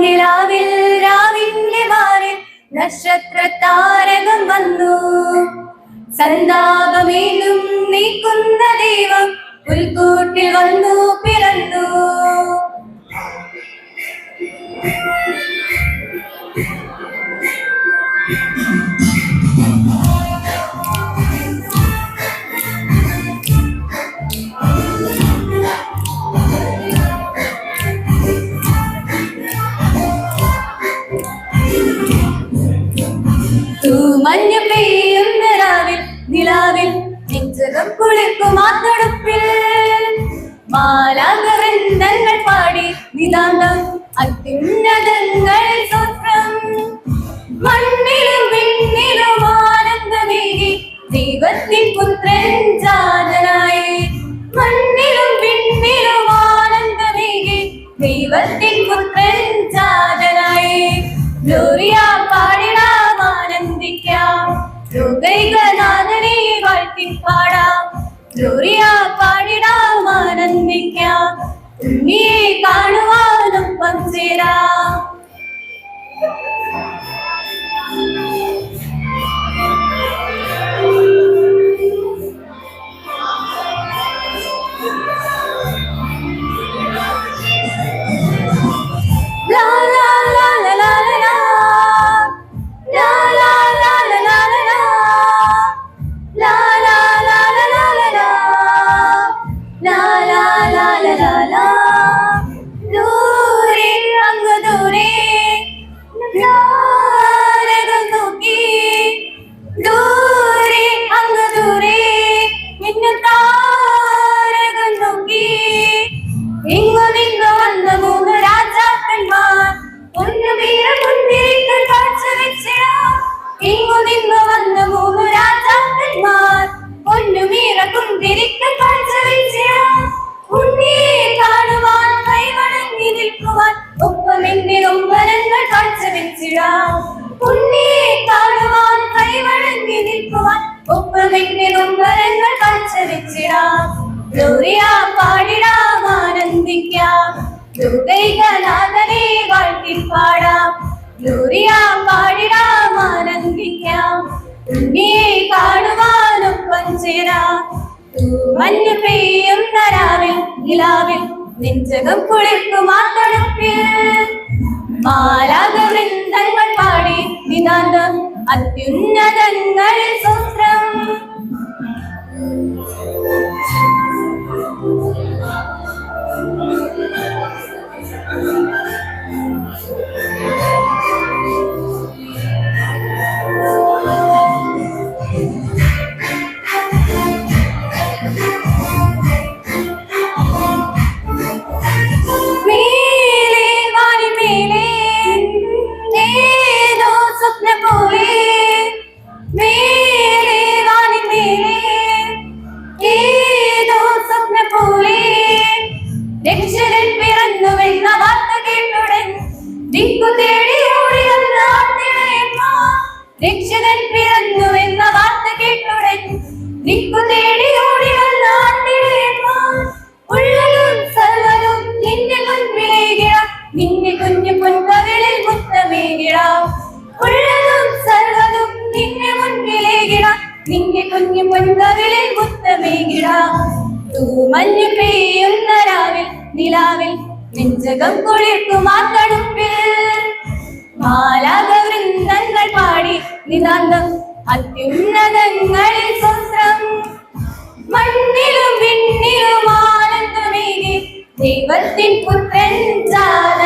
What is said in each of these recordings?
നിലാവിൽ രാവിന്റെ മാറിൽ നക്ഷത്ര താരകം വന്നു. സന്താപമേതും നീക്കുന്ന ദൈവം പുൽക്കൂട്ടിൽ വന്നു പിറന്നു. തൂമഞ്ഞു പെയ്യുന്ന രാവിൽ നിലാവിൽ നെഞ്ചകം കുളിക്കും ആ മാലാകവൃന്ദങ്ങൾ പാടി നിതാന്തം അത്യുന്നതങ്ങൾ സ്വത്രം മണ്ണിലും വിണ്ണിലും ആനന്ദമേകി ദൈവത്തിൻ പുത്രൻ ജാതനായി. മണ്ണിലും വിണ്ണിലും ആനന്ദമേകി ദൈവത്തിൻ പുത്രൻ ജാതനായി. ഗ്ലോറിയ പാടിടാം ആനന്ദിക്കാം ഉണ്ണിയെ കാണുവാനൊപ്പം ചേരാം നിൽക്കുവാൻ ഒപ്പം എന്നെ ഒമ്പരങ്ങൾ കാഴ്ച വെച്ചിടാം ഉണ്ണിയെ കാണുവാൻ കൈവണങ്ങി നിൽക്കുവാൻ ഒപ്പം എന്നെ ഒമ്പരങ്ങൾ കാഴ്ച വെച്ചിടാം ഗ്ലോറിയ പാടിടാം ആനന്ദിക്കാം. ലോകൈകനാഥനെ വാഴ്ത്തി പാടാം. ഗ്ലോറിയ പാടിടാം ആനന്ദിക്കാം. ഉണ്ണിയെ കാണുവാനൊപ്പം ചേരാം. മഞ്ഞ് പെയ്യും നരാവിൽ നിലാവിൽ നെഞ്ചകം കുളിർക്കും ആ തണുപ്പിൽ മാലാകവൃന്ദങ്ങൾ പാടി നിതാന്തം അത്യുന്നതങ്ങളിൽ സ്വസ്ത്രം. മേലെ ദിക്കു തേടി ഓടി വന്ന എന്ന രക്ഷകൻ വാർത്ത കേട്ടുടൻ ദിക്കു തേടി ഓടി വന്ന ഉള്ളതും സർവതും നിന്റെ മുൻപിലേകിടാം നിന്റെ കുഞ്ഞു പൊൻകവിളിൽ ഉള്ളതും സർവതും നിന്റെ മുൻപിലേകിടാം നിന്റെ കുഞ്ഞു പൊൻകവിളിൽ മുത്തമേകിടാം തൂമഞ്ഞു പെയ്യുന്ന രാവിൽ നിലാവിൽ നെഞ്ചകം കുളിർക്കും ആ തണുപ്പിൽ മാലാകവൃന്ദങ്ങൾ പാടി നിതാന്തം അത്യുന്നതങ്ങളിൽ സ്വസ്ത്രം. മണ്ണിലും വിണ്ണിലും ആനന്ദമേകി ദൈവത്തിൻ പുത്രൻ ജാതനായി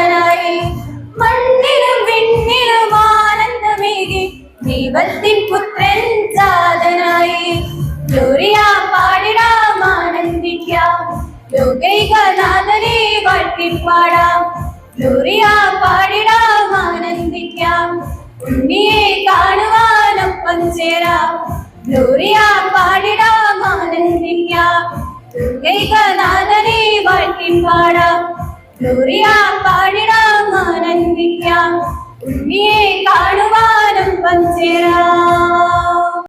ലോകൈകനാഥനെ വാഴ്ത്തി പാടാം ഗ്ലോറിയ പാടിടാം ആനന്ദിക്കാം. ഉണ്ണിയെ കാണുവാനൊപ്പം ചേരാം. ഗ്ലോറിയ പാടിടാം ആനന്ദിക്കാം. ലോകൈകനാഥനെ വാഴ്ത്തി പാടാം ഗ്ലോറിയ പാടിടാം ആനന്ദിക്കാം. ഉണ്ണിയെ കാണുവാനൊപ്പം ചേരാം.